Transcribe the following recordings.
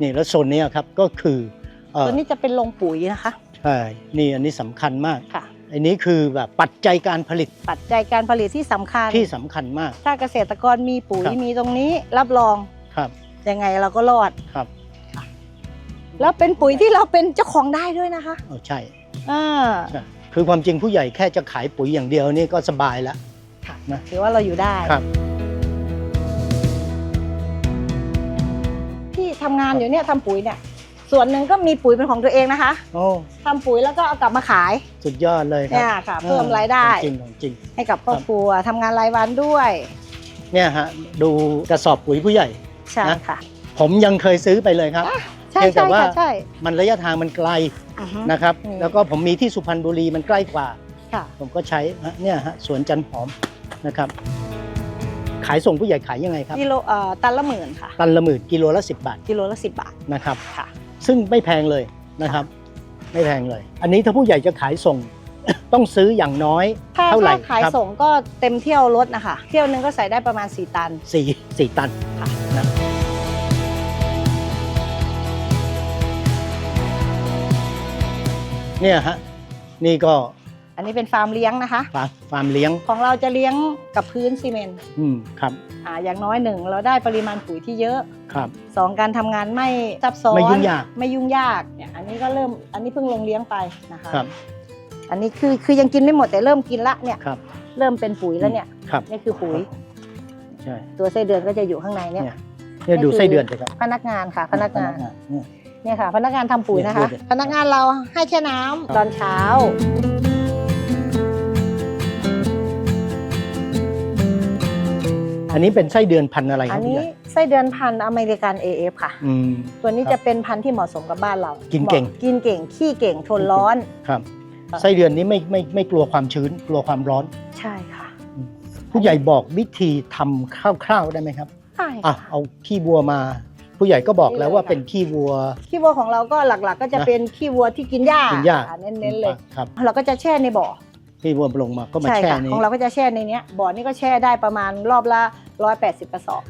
นี่แล้วโซนเนี้ยครับก็คือเอ่อตัวนี้จะเป็นโรงปุ๋ยนะคะใช่นี่อันนี้สำคัญมากค่ะอันนี้คือแบบปัจจัยการผลิต ปัจจัยการผลิตที่สำคัญที่สำคัญมาก ถ้าเกษตรกรมีปุ๋ยครับมีตรงนี้รับรองครับยังไงเราก็รอดครับแล้วเป็นปุ๋ยที่เราเป็นเจ้าของได้ด้วยนะคะเอาใช่อ่าใช่คือความจริงผู้ใหญ่แค่จะขายปุ๋ยอย่างเดียวนี่ก็สบายแล้วค่ะนะถือว่าเราอยู่ได้ครับ ที่ทำงานอยู่เนี่ยทำปุ๋ยเนี่ย ส่วนหนึ่งก็มีปุ๋ยเป็นของตัวเองนะคะโอ้ทำปุ๋ยแล้วก็เอากลับมาขายสุดยอดเลยครัเนี่ยค่ะเพิ่มรายได้ ของจริงของจริง ให้กับครอบครัวทำงานรายวันด้วยเนี่ยฮะดูกระสอบปุ๋ยผู้ใหญ่ ใช่นะ ค่ะ ผมยังเคยซื้อไปเลยครับ ใช่เพียงแต่ใช่ว่า ค่ะใช่มันระยะทางมันไกลอือฮึ นะครับ อืม แล้วก็ผมมีที่สุพรรณบุรีมันใกล้กว่า ค่ะ ผมก็ใช้ฮะเนี่ยฮะสวนจันหอมนะครับ ขายส่งผู้ใหญ่ขายยังไงครับกิโลเอ่อตันละหมื่นค่ะ ตันละหมื่นกิโลละ10 บาทกิโลละสิบบาทนะครับ ค่ะ ซึ่งไม่แพงเลยนะครับ ไม่แพงเลย อันนี้ถ้าผู้ใหญ่จะขายส่ง ต้องซื้ออย่างน้อย ถ้าเท่าไหร่ถ้าขายครับ ส่งก็เต็มเที่ยวรถนะคะ เที่ยวหนึงก็ใส่ได้ประมาณ 4 ตัน สี่สี่ตันค่ะ นะเนี่ยฮะนี่ก็ อันนี้เป็นฟาร์มเลี้ยงนะคะ ฟาร์มฟาร์มเลี้ยงของเราจะเลี้ยงกับพื้นซีเมนต์อืมครับอ่าอย่างน้อยหนึ่งเราได้ปริมาณปุ๋ยที่เยอะครับ สองการทำงานไม่ซับซ้อนไม่ยุ่งยากไม่ยุ่งยากเนี่ยอันนี้ก็เริ่มอันนี้เพิ่งลงเลี้ยงไปนะคะครับอันนี้คือคือยังกินไม่หมดแต่เริ่มกินละเนี่ยครับเริ่มเป็นปุ๋ยแล้วเนี่ยครับนี่คือปุ๋ยใช่ตัวไส้เดือนก็จะอยู่ข้างในเนี่ย เนี่ยเนี่ยดูไส้เดือนสิครับพนักงานค่ะ พนักงานเนี่ย เนี่ยค่ะ พนักงานทำปุ๋ยนะคะ เนี่ยพนักงานเราให้แช่น้ำครับตอนเช้า อันนี้เป็นไส้เดือนพันธุ์อะไรคอัรับนผู้นี้ใหญ่ไส้เดือนพันธุ์อเมริกัน AF ค่ะ อืม ตัวนี้ครับจะเป็นพันธุ์ที่เหมาะสมกับบ้านเรากิกินเก่ง กินเก่ง ขี้เก่ง ทนร้อนครับครับ ไส้เดือนนี้ไม่ไม่ไม่กลัวความชื้น กลัวความร้อน ใช่ค่ะผู้ใหญ่บอกวิธีทำคร่าวๆได้ไหมครับ ใช่อะค่ะ เอาขี้วัวมา ผู้ใหญ่ก็บอกนี่แล้วเลยว่าค่ะเป็นขี้วัว ขี้วัวของเราก็หลักๆ ก็จะนะ เป็นขี้วัวที่กินหญ้ากินหญ้าอะเน้นๆเลย ครับ เราก็จะแช่ในบ่อ ขี้วัวลงมาก็มาใช่แช่ค่ะนี้ของเราก็จะแช่ในเนี้ยบ่อนี่ก็แช่ได้ประมาณรอบละ180กระสอบ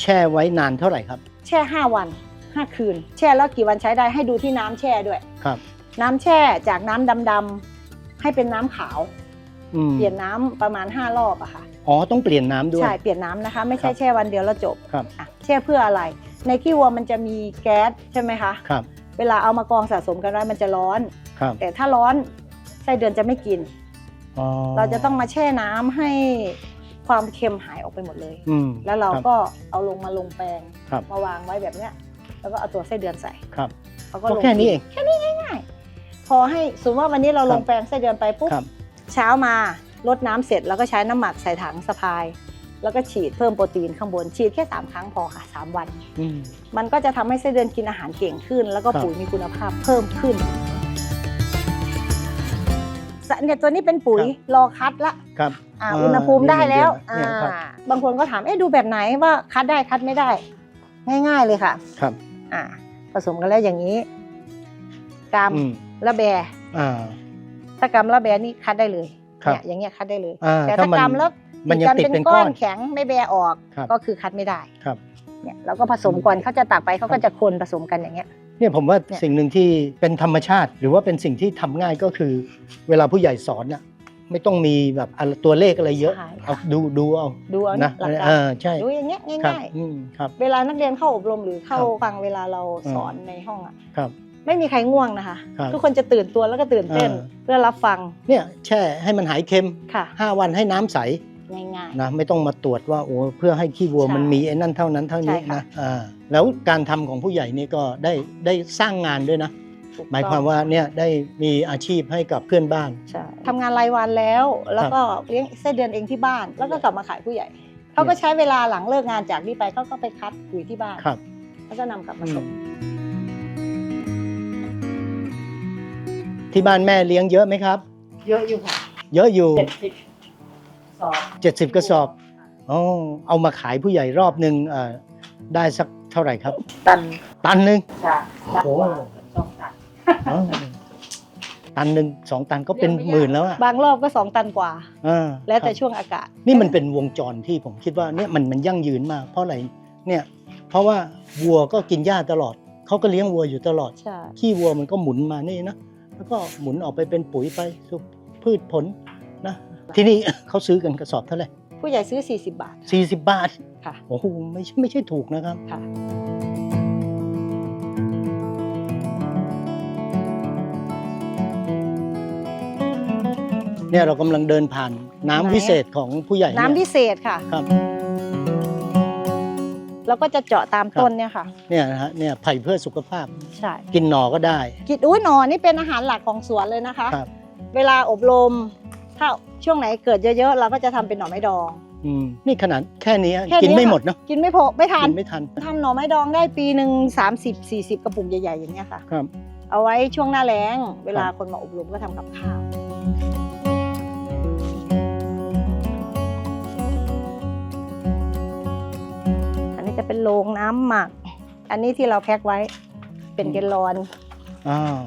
แช่ไว้นานเท่าไหร่ครับแช่ 5 วัน 5 คืน แช่แล้วกี่วันใช้ได้ให้ดูที่น้ำแช่ด้วย ครับ น้ำแช่จากน้ำดำๆให้เป็นน้ำขาว อืมเปลี่ยนน้ำประมาณ 5 รอบอะค่ะ อ๋อต้องเปลี่ยนน้ำด้วย ใช่เปลี่ยนน้ำนะคะ ไม่ใช่ครับ แช่วันเดียวแล้วจบครับอะแช่เพื่ออะไร ในขี้วัวมันจะมีแก๊สใช่ไหมคะ ครับเวลาเอามากองสะสมกันไว้มันจะร้อน ครับแต่ถ้าร้อนไส้เดือนจะไม่กินอ๋อ เราจะต้องมาแช่น้ำให้ความเค็มหายออกไปหมดเลยอืมแล้วเราครับก็เอาลงมาลงแปลงครับมาวางไว้แบบเนี้ย แล้วก็เอาตัวไส้เดือนใส่ครับเขาก็ก็ลงแค่นี้เองแค่นี้ง่ายๆ พอให้สมมติว่าวันนี้เราลงครับแปลงไส้เดือนไปปุ๊บครับเช้ามารดน้ำเสร็จแล้วก็ใช้น้ำหมักใส่ถังสะพาย แล้วก็ฉีดเพิ่มโปรตีนข้างบนฉีดแค่สามครั้งพอค่ะสามวันอืมมันก็จะทำให้ไส้เดือนกินอาหารเก่งขึ้น แล้วก็ครับปุ๋ยมีคุณภาพเพิ่มขึ้นสะ เนี่ยตัวนี้เป็นปุ๋ยรอคัดละครับอ่าอ่าอุณหภูมิได้แล้วนี่อ่าเนี่ยครับบางคนก็ถามเอ๊ะดูแบบไหนว่าคัดได้คัดไม่ได้ ง่ายๆเลยค่ะ ครับอ่าผสมกันแล้วอย่างนี้กรัมอืมและแบอ่าถ้ากรัมและแบนี่คัดได้เลยครับเนี่ยอย่างเงี้ยคัดได้เลยอ่าแต่ถ้าถ้ามันกรัมแล้วมันยังติดเป็นก้อนแข็งไม่แบออกครับก็คือคัดไม่ได้ครับเนี่ยเราก็ผสมก่อนเขาจะตักไปเขาก็จะคนผสมกันอย่างเงี้ย เนี่ยผมว่าเนี่ยสิ่งหนึ่งที่เป็นธรรมชาติ หรือว่าเป็นสิ่งที่ทำง่ายก็คือ เวลาผู้ใหญ่สอนน่ะไม่ต้องมีแบบอะไรตัวเลขอะไรเยอะใช่ค่ะเอาดูดูเอาดูเอานะนะหลักกาเอรอใช่ดูอย่างเงี้ยครับง่ายอืมครับๆเวลานักเรียนเข้าอบรมหรือเข้าครับฟังเวลาเราอืมสอนในห้องอะครับไม่มีใครง่วงนะคะครับทุกคนจะตื่นตัวแล้วก็ตื่นเต้นเออเพื่อรับฟังเนี่ยแช่ให้มันหายเค็มค่ะ5วันให้น้ำใส ง่ายนะไม่ต้องมาตรวจว่าโอ้เพื่อให้ขี้วัวใช่มันมีไอ้นั่นเท่านั้นเท่านี้ใช่ค่ะนะอ่าแล้วการทำของผู้ใหญ่นี่ก็ได้ได้สร้างงานด้วยนะๆถูกหมายต้องความว่าเนี่ยได้มีอาชีพให้กับเพื่อนบ้านใช่ทำงานรายวันแล้ว แล้วก็เลี้ยงไส้เดือนเองที่บ้าน แล้วก็กลับมาขายผู้ใหญ่เขาก็ใช้เวลาหลังเลิกงานจากนี้ไปเขาก็ไปคัดปุ๋ยที่บ้านครับแล้วก็นำกลับมาส่งที่บ้านแม่เลี้ยงเยอะไหมครับ เยอะอยู่ค่ะ เยอะอยู่เจ็ดสิบ สอง70 กระสอบอ๋อเอามาขายผู้ใหญ่รอบหนึ่งเอ่อได้สักเท่าไหร่ครับ ตันตันหนึ่ง ค่ะโอ้โหสองตันอ๋อตันหนึ่งสองตันก็เป็นหมื่นแล้วอะบางรอบก็สองตันกว่า อ่าแล้วแต่ครับช่วงอากาศ นี่มันเป็นวงจรที่ผมคิดว่าเนี่ยมันมันยั่งยืนมากเพราะอะไรเนี่ยเพราะว่าวัวก็กินหญ้าตลอดเขาก็เลี้ยงวัวอยู่ตลอด ใช่ ขี้วัวมันก็หมุนมานี่นะ แล้วก็หมุนออกไปเป็นปุ๋ยไปสู่พืชผลนะ ที่นี่ เขาซื้อกันกระสอบเท่าไหร่ผู้ใหญ่ซื้อ 40 บาท 40 บาทค่ะ โอ้โหไม่ใช่ไม่ใช่ถูกนะครับ ค่ะ เนี่ยเรากำลังเดินผ่านน้ำไหนอะวิเศษของผู้ใหญ่น้ำเยพิเศษค่ะ ครับแล้วก็จะเจาะตามต้นเนี่ยค่ะ เนี่ยนะฮะเนี่ยไผ่เพื่อสุขภาพใช่กินหน่อก็ได้ กิดอุ้ยหนอนี่เป็นอาหารหลักของสวนเลยนะคะ ครับ เวลาอบรมถ้า ช่วงไหนเกิดเยอะๆ เราก็จะทำเป็นหน่อไม้ดอง อืมนี่ขนาดแค่นี้แค่นี้ กินไม่ค่ะหมดเนาะกินไม่พอไม่ทันกินไม่ทันทำหน่อไม้ดองได้ปีหนึ่ง30 40 กระปุกใหญ่ๆอย่างเงี้ยค่ะ ครับ เอาไว้ช่วงหน้าแล้ง เวลาคนมาอบรมก็ทำกับข้าว อันนี้จะเป็นโรงน้ำหมัก อันนี้ที่เราแพ็คไว้เป็นแกลลอน อ้าว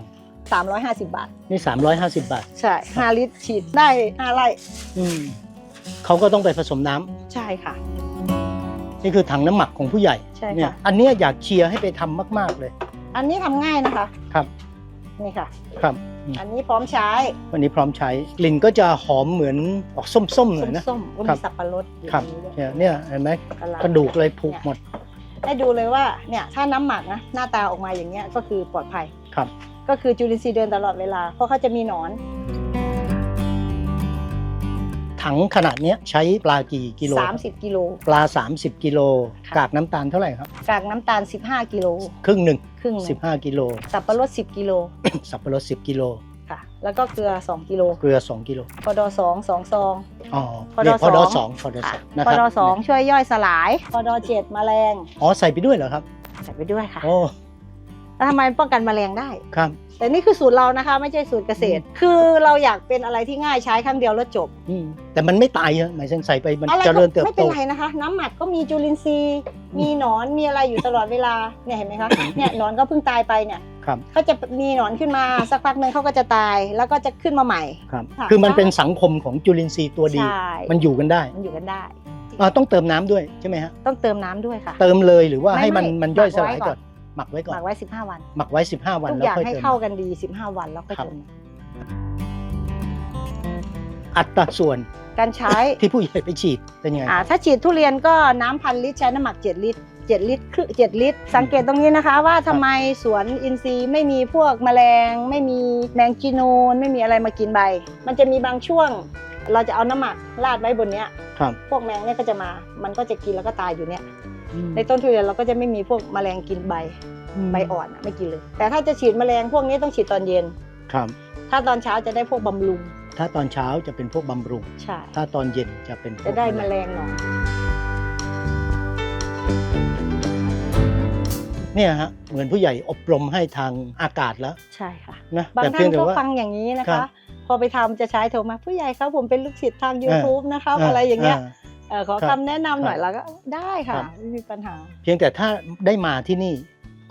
350 บาท นี่ 350 บาท ใช่ 5 ลิตรฉีดได้5ไร่อืมเขาก็ต้องไปผสมน้ำใช่ค่ะ นี่คือถังน้ำหมักของผู้ใหญ่ใช่ค่ะ เนี่ยอันเนี้ยอยากเชียร์ให้ไปทำมาก ๆ เลย อันนี้ทำง่ายนะคะครับ นี่ค่ะ ครับอันนี้พร้อมใช้วันนี้พร้อมใช้กลิ่นก็จะหอมเหมือนออกส้มๆหน่อยนะ ส้มๆก็ครัมีบ สับปะรดอยู่ครับในนี้ด้วยเนี่ยเนี่ยเห็นไหมกะหล่ำกระดูกเลยผุหมด ให้ดูเลยว่าเนี่ยถ้าน้ำหมักนะหน้าตาออกมาอย่างเงี้ยก็คือปลอดภัย ครับ ก็คือจุลินทรีย์เดินตลอดเวลา เพราะเขาจะมีหนอนถังขนาดเนี้ยใช้ปลากี่กิโลครับ30กิโล ปลา 30 กิโล ค่ะ กากน้ำตาลเท่าไหร่ครับ กากน้ำตาล 15 กิโล ครึ่งหนึ่งครึ่งหนึ่ง15 กิโล สับปะรด10 กิโลสับปะรด10 กิโล ค่ะ แล้วก็เกลือ 2 กิโลเกลือ 2 กิโล พอดอ2 2ซอง อ๋อพอดเรียกพอดอสสออง งพอดอสค่ะองนะพคอรับดอ2ช่วยย่อยสลายพอดอ7แมลงอ๋อใส่ไปด้วยเหรอครับ ใส่ไปด้วยค่ะ โอ้แล้ว ทำไมป้องกันแมลงได้ ครับ แต่นี่คือสูตรเรานะคะไม่ใช่สูตรเกษตร คือเราอยากเป็นอะไรที่ง่ายใช้ครั้งเดียวแล้วจบอืมแต่มันไม่ตายอะหมายถึงใส่ไปมันอะไรเจก็ริญเติบไม่โต เป็นไรนะคะ น้ำหมักก็มีจุลินทรีย์ มีหนอนมีอะไรอยู่ตลอดเวลาเนี่ยเห็นไหมคะเนี่ยหนอนก็เพิ่งตายไปเนี่ยครับ เขาจะมีหนอนขึ้นมาสักพักหนึ่งเขาก็จะตายแล้วก็จะขึ้นมาใหม่ ครับ ค่ะ คือมันเป็นสังคมของจุลินทรีย์ตัวดี ใช่มันอยู่กันได้มันอยู่กันได้ อ่าต้องเติมน้ำด้วยใช่ไหมฮะ ต้องเติมน้ำด้วยค่ะ เติมเลยหรือว่าไม่ให้มันไม่มันย่อยหมัสกไว้ลายก่ก่ออนน หมักไว้ก่อหนมักไว้ 15 วันหมักไว้ 15 วันทุกแล้วอย่างค่อยให้เติมเข้ากันดี 15 วันแล้วค่อยครับเติมอัตราส่วนการใช้ที่ผู้ใหญ่ไปฉีดเป็นยังไง อ่าถ้าฉีดทุเรียนก็น้ำพันลิตรใช้น้ำหมัก 7 ลิตร 7 ลิตรครึ่ง7ลิตร สังเกตตรงนี้นะคะ ว่าทำไมสวนอินทรีย์ไม่มีพวกแมลง ไม่มีแมงจีนูนไม่มีอะไรมากินใบ มันจะมีบางช่วง เราจะเอาน้ำหมักราดไว้บนเนี้ย ครับ พวกแมงเนี่ยก็จะมา มันก็จะกินแล้วก็ตายอยู่เนี่ยม ในต้นทุเรียนเราก็จะไม่มีพวกแมลงกินใบใบอ่อนอะไม่กินเลย แต่ถ้าจะฉีดแมลงพวกนี้ต้องฉีดตอนเย็นครับ ถ้าตอนเช้าจะได้พวกบำรุง ถ้าตอนเช้าจะเป็นพวกบำรุงใช่ถ้าตอนเย็นจะเป็นพวกจะได้แมลงหน่อยเนี่ยฮะเหมือนผู้ใหญ่อบรมให้ทางอากาศแล้วใช่ค่ะนะบางแต่ท่าเพียงนแต่ก็ว่าฟังอย่างนี้นะครัคะบพอไปทำจะใช้โทรมาผู้ใหญ่ครับผมเป็นลูกศิษย์ทาง YouTube นะครับอะไรอย่างเงี้ย เอ่อขอครับคำแนะนำหน่อยครับแล้วก็ได้ค่ะ ครับ ไม่มีปัญหาเพียงแต่ถ้าได้มาที่นี่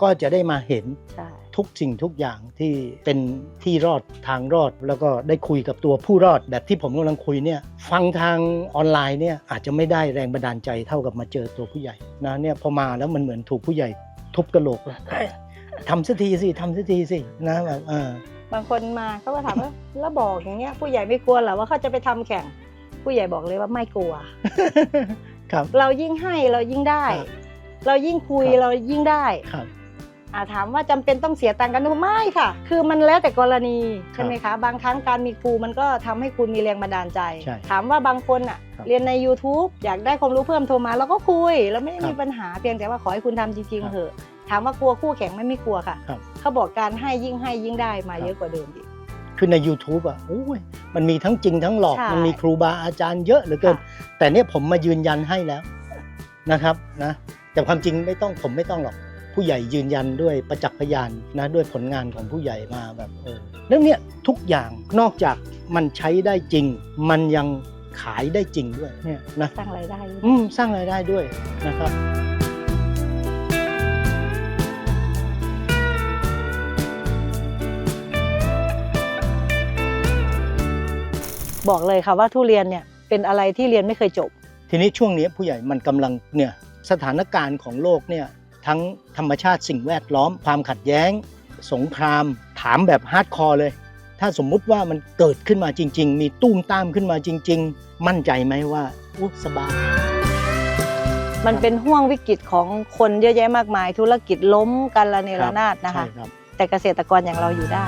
ก็จะได้มาเห็นใช่ทุกสิ่งทุกอย่างที่เป็นที่รอดทางรอด แล้วก็ได้คุยกับตัวผู้รอดแบบที่ผมกำลังคุยเนี่ยฟังทางออนไลน์เนี่ยอาจจะไม่ได้แรงบันดาลใจเท่ากับมาเจอตัวผู้ใหญ่นะเนี่ยพอมาแล้วมันเหมือนถูกผู้ใหญ่ทุบกระโหลกเลยเฮ้ยทำสักทีสิทำสักทีสินะแบบเออบางคนมาเขาก็ถามว่า แล้วบอกอย่างเงี้ยผู้ใหญ่ไม่กลัวเหรอว่าเขาจะไปทำแข่ง ผู้ใหญ่บอกเลยว่าไม่กลัว ครับ เรายิ่งให้เรายิ่งได้ครับเรายิ่งคุยครับเรายิ่งได้ครับอ่าถามว่าจำเป็นต้องเสียตังค์กันหรือไม่ค่ะ คือมันแล้วแต่กรณีครับใช่ไหมคะ บางครั้งการมีครูมันก็ทำให้คุณมีแรงบันดาลใจใช่ถามว่าบางคนอะครับเรียนใน YouTube อยากได้ความรู้เพิ่มโทรมาเราก็คุยเราไม่ได้ครับมีปัญหาเพียงแต่ว่าขอให้คุณทำจริงครับๆเถอะ ถามว่ากลัวคู่แข่งไหม่ไม่กลัวค่ะครับเขาบอกการให้ยิ่งให้ยิ่งได้มาครับเยอะกว่าเดิมอีก คือใน YouTube อะโอ้ยมันมีทั้งจริงทั้งหลอก ใช่ มันมีครูบาอาจารย์เยอะเหลือเกินค่ะแต่เนี่ยผมมายืนยันให้แล้วนะครับนะแต่ความจริงไม่ต้องผมไม่ต้องหรอก ผู้ใหญ่ยืนยันด้วยประจักษ์พยานนะด้วยผลงานของผู้ใหญ่มาแบบเออแล้วเนี่ยทุกอย่างนอกจากมันใช้ได้จริง มันยังขายได้จริงด้วยเนี่ยนะ สร้างรายได้ด้วย อืมสร้างรายได้ด้วยนะครับ บอกเลยค่ะว่าทุเรียนเนี่ยเป็นอะไรที่เรียนไม่เคยจบ ทีนี้ช่วงนี้ผู้ใหญ่มันกำลังเนี่ยสถานการณ์ของโลกเนี่ยทั้งธรรมชาติสิ่งแวดล้อมความขัดแย้ง สงคราม ถามแบบฮาร์ดคอร์เลย ถ้าสมมุติว่ามันเกิดขึ้นมาจริง ๆ มีตุ้มตามขึ้นมาจริง ๆ มั่นใจไหมว่าอุ๊ยสบายมันเป็นห่วงวิกฤตของคนเยอะแยะมากมาย ธุรกิจล้มกันละเนระนาดนะคะใช่ครับแต่เกษตรกรอย่างเราอยู่ได้